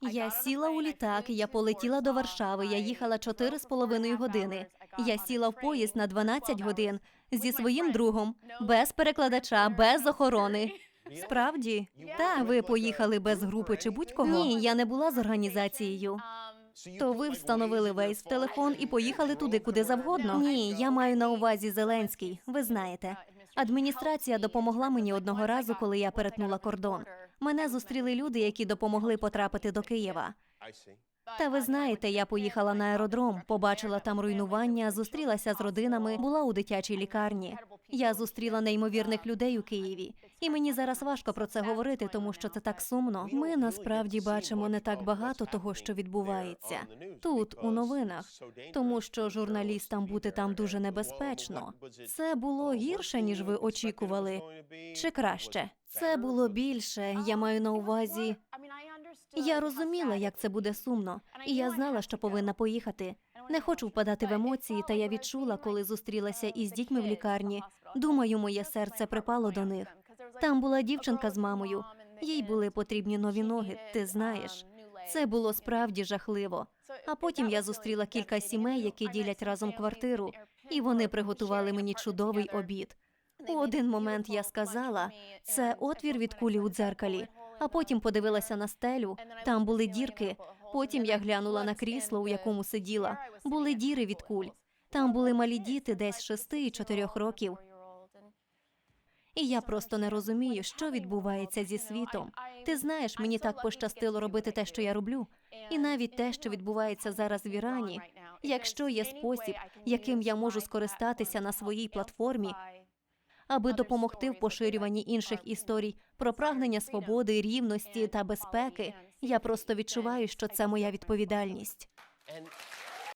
Я сіла у літак, я полетіла до Варшави. Я їхала чотири з половиною години. Я сіла в поїзд на 12 годин зі своїм другом, без перекладача, без охорони. Справді, та ви поїхали без групи чи будь-кого? Ні, я не була з організацією. То ви встановили вейс в телефон і поїхали туди, куди завгодно? Ні, я маю на увазі Зеленський. Ви знаєте, адміністрація допомогла мені одного разу, коли я перетнула кордон. Мене зустріли люди, які допомогли потрапити до Києва. Та ви знаєте, я поїхала на аеродром, побачила там руйнування, зустрілася з родинами, була у дитячій лікарні. Я зустріла неймовірних людей у Києві, і мені зараз важко про це говорити, тому що це так сумно. Ми насправді бачимо не так багато того, що відбувається тут, у новинах, тому що журналістам бути там дуже небезпечно. Це було гірше ніж ви очікували, чи краще? Це було більше. Я маю на увазі. Я розуміла, як це буде сумно, і я знала, що повинна поїхати. Не хочу впадати в емоції, та я відчула, коли зустрілася із дітьми в лікарні. Думаю, моє серце припало до них. Там була дівчинка з мамою. Їй були потрібні нові ноги. Ти знаєш, це було справді жахливо. А потім я зустріла кілька сімей, які ділять разом квартиру, і вони приготували мені чудовий обід. У один момент я сказала, це отвір від кулі у дзеркалі. А потім подивилася на стелю. Там були дірки. Потім я глянула на крісло, у якому сиділа. Були діри від куль. Там були малі діти, десь шести і чотирьох років. І я просто не розумію, що відбувається зі світом. Ти знаєш, мені так пощастило робити те, що я роблю, і навіть те, що відбувається зараз в Ірані. Якщо є спосіб, яким я можу скористатися на своїй платформі, аби допомогти в поширюванні інших історій про прагнення свободи, рівності та безпеки, я просто відчуваю, що це моя відповідальність.